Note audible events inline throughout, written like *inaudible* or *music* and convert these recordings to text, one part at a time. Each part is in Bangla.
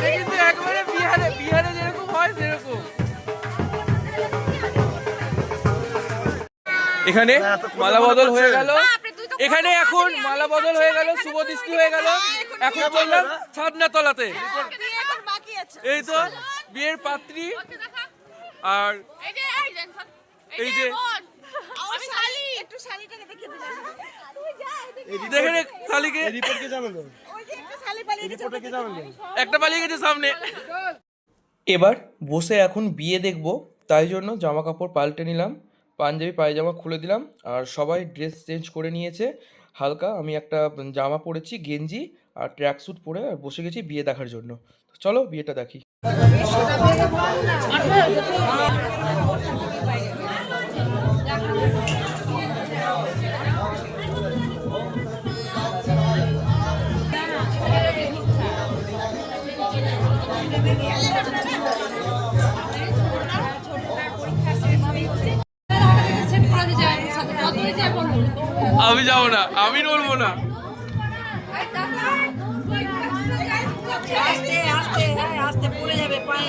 এটা কিন্তু একবারে বিহারে বিহারে যেরকম হয় সেরকম। এখানে মালা বদল হয়ে গেল। এখানে এখন মালা বদল হয়ে গেল শুভ দৃষ্টি হয়ে গেল। এখন বললাম ছাদনা তলাতে এই তো বিয়ের পাত্রী আর এই যে একটু দেখে শালিকে। রিপোর্ট কে জানালো একটু পালিয়ে গেছে সামনে। এবার বসে এখন বিয়ে দেখব তাই জন্য জামা কাপড় পাল্টে নিলাম পাঞ্জাবি পায়জামা খুলে দিলাম আর সবাই ড্রেস চেঞ্জ করে নিয়েছে। হালকা আমি একটা জামা পরেছি গেঞ্জি আর ট্র্যাক স্যুট পরে আর বসে গেছি বিয়ে দেখার জন্য। চলো বিয়েটা দেখি। আমি যাব না আমি নড়বো না। আস্তে আস্তে হ্যাঁ আস্তে পড়ে যাবে পায়ে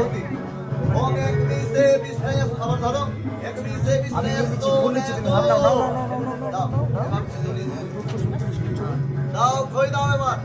আহুতি ওম এক বিশে বিষ্ণয় খবর ধরো। এক বিশে বিষ্ণয় তো দাও দাও দাও খই দাও এবার।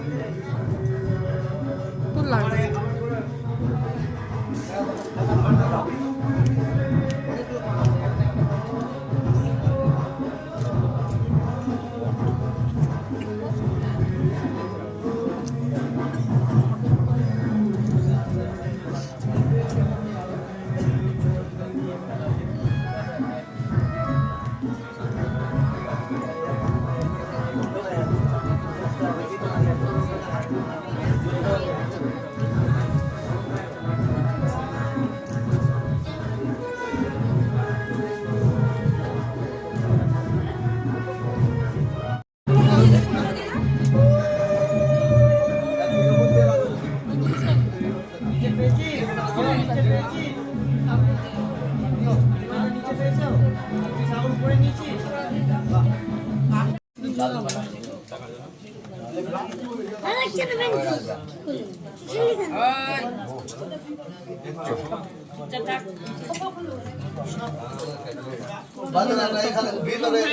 बंद लग रहा है बीच लग रहा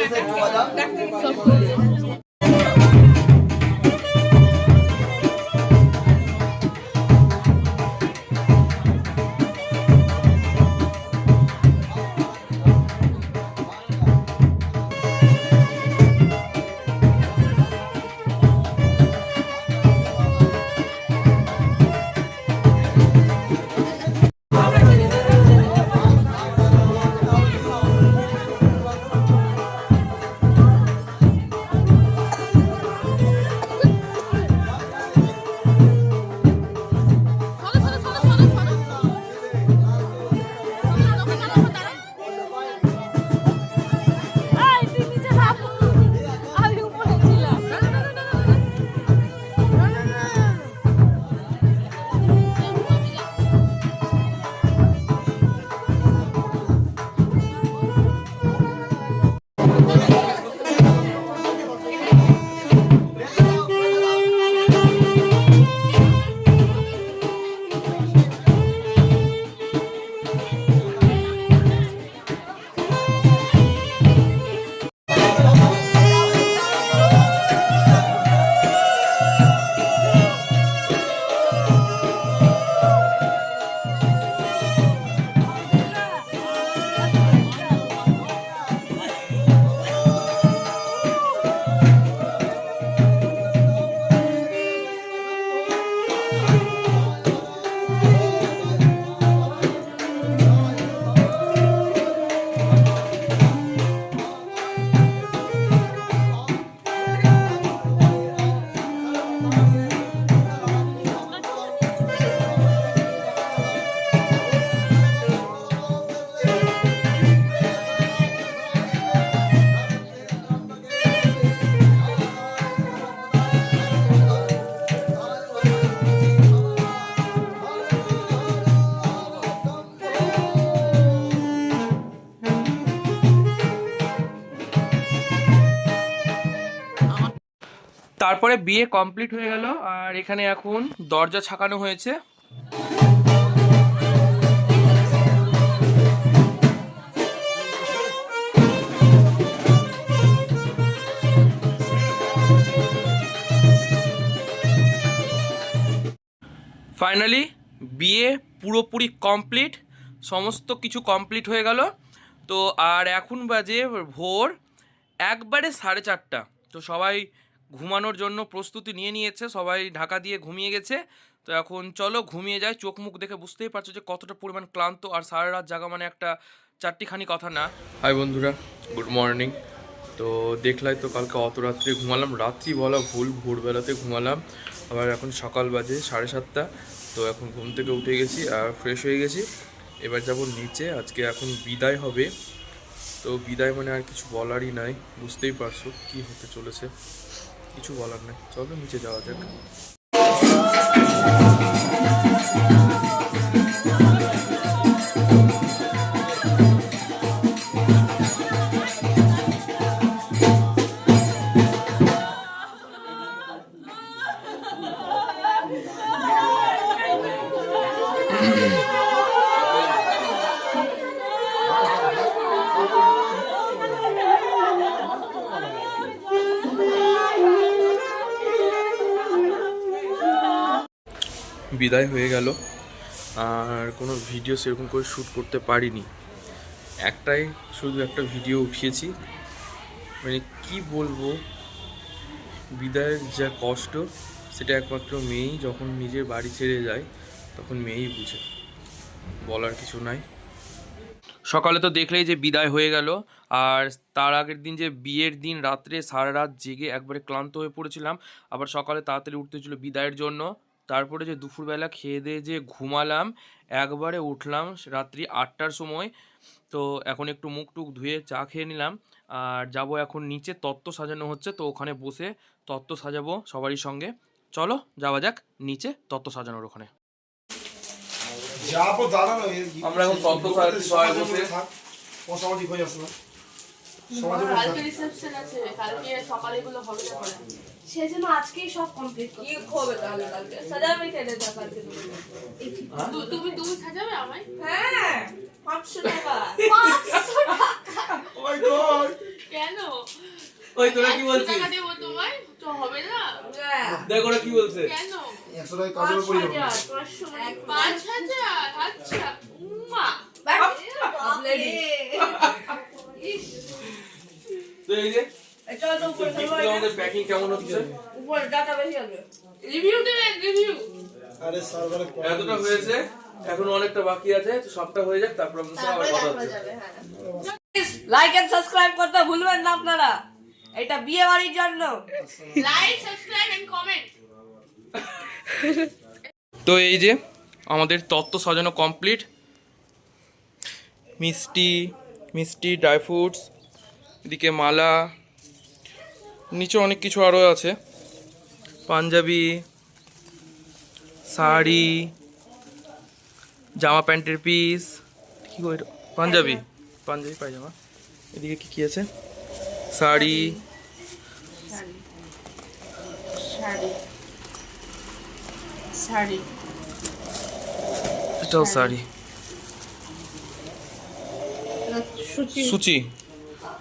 है তারপরে বিয়ে কমপ্লিট হয়ে গেল, আর এখানে এখন দরজা ছাকানো হয়েছে। ফাইনালি বিয়ে পুরোপুরি কমপ্লিট, সমস্ত কিছু কমপ্লিট হয়ে গেল। তো আর এখন বাজে ভোর একবারে সাড়ে চারটা। তো সবাই ঘুমানোর জন্য প্রস্তুতি নিয়ে নিয়েছে, সবাই ঢাকা দিয়ে ঘুমিয়ে গেছে। তো এখন চলো ঘুমিয়ে যায় চোখ মুখ দেখে বুঝতেই পারছ যে কতটা পরিমাণ ক্লান্ত আর সারা রাত জাগা মানে একটা চারটিখানি কথা না। হাই বন্ধুরা, গুড মর্নিং। তো দেখলাই তো কালকে অত রাত্রে ঘুমালাম, রাত্রি বলা ভুল, ভোরবেলাতে ঘুমালাম। আবার এখন সকাল বাজে সাড়ে সাতটা, তো এখন ঘুম থেকে উঠে গেছি আর ফ্রেশ হয়ে গেছি। এবার যাব নিচে, আজকে এখন বিদায় হবে। তো বিদায় মানে আর কিছু বলারই নাই, বুঝতেই পারছ কি হতে চলেছে। কিছু বলার নাই। চলো নিচে যাওয়া যাক। বিদায় হয়ে গেল। আর কোনো ভিডিও সেরকম করে শ্যুট করতে পারিনি। একটাই শুধু একটা ভিডিও উঠিয়েছি। মানে কি বলব? বিদায়ের যা কষ্ট, সেটা একমাত্র মেয়েই যখন নিজের বাড়ি ছেড়ে যায়, তখন মেয়েই বুঝে। বলার কিছু নাই। সকালে তো দেখলেই যে বিদায় হয়ে গেল। আর তার আগের দিন যে বিয়ের দিন, রাত্রে সারা রাত জেগে একবারে ক্লান্ত হয়ে পড়েছিলাম। আবার সকালে তাড়াতাড়ি উঠতে ছিল বিদায়ের জন্য। তারপরে যে দুপুরবেলা খেয়ে দিয়ে যে ঘুমালাম একবারে উঠলাম রাত্রি আটটার সময়। তো এখন একটু মুখ টুক ধুয়ে চা খেয়ে নিলাম। আর যাব এখন নিচে তত্ত্ব সাজানো হচ্ছে তো ওখানে বসে তত্ত্ব সাজাবো সবারই সঙ্গে। চলো যাওয়া যাক নিচে তত্ত্ব সাজানোর ওখানে। আমরা এখন তত্ত্ব সবাই বসে। হয়ে আসলো সমাজে কালকে রিসেপশন আছে কালকে সকালে এগুলো হবে না করে সেই জন্য আজকেই সব কমপ্লিট কি হবে তাহলে কালকে। সাজাবে কেটে যা কালকে তুমি? তুমি তুমি সাজাবে আমায়? হ্যাঁ পাঁচশো টাকা। ওই গড *laughs* কেন? ওই তোরা কি বলছিস? টাকা দেবো তোমায় তো হবে না। হ্যাঁ। দেখ ওরা কি বলছে। কেন? একশো টাকা কাজের পাঁচ উপরে যাব। হাজার পাঁচশো এক পাঁচ আচ্ছা *laughs* তো এই যে চল তো উপরে চলো আমাদের প্যাকিং কেমন হচ্ছে? উপরে ডাটা বেশি আসবে রিভিউ দেবেন রিভিউ আরে সার্ভারে এতটা হয়েছে এখন অনেকটা বাকি আছে সবটা হয়ে যাক তারপর আমাদের আবার কথা হচ্ছে। লাইক এন্ড সাবস্ক্রাইব করতে ভুলবেন না আপনারা। এটা বিয়ে বাড়ির জন্য। লাইক সাবস্ক্রাইব এন্ড কমেন্ট তো এই যে আমাদের তত্ত্ব সাজানো কমপ্লিট মিষ্টি মিষ্টি ড্রাই ফ্রুটস এদিকে মালা নিচে অনেক কিছু আরও আছে। পাঞ্জাবি শাড়ি জামা প্যান্টের পিস কি? পাঞ্জাবি। পাঞ্জাবি পায়জামা। এদিকে কি কী আছে? শাড়ি। শাড়ি। শাড়ি। এটাও শাড়ি। সূচি।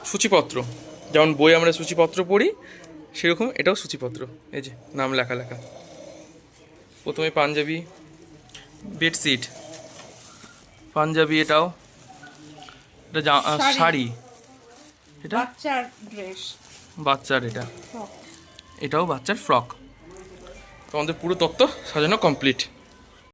সূচিপত্র। যেমন বই আমরা সূচিপত্র পড়ি সেরকম এটাও সূচিপত্র। এই যে নাম লেখা লেখা। প্রথমে পাঞ্জাবি বেডশিট পাঞ্জাবি এটাও এটা শাড়ি। এটা? বাচ্চার ড্রেস বাচ্চার এটা। এটাও বাচ্চার ফ্রক তো আমাদের পুরো তত্ত্ব সাজানো কমপ্লিট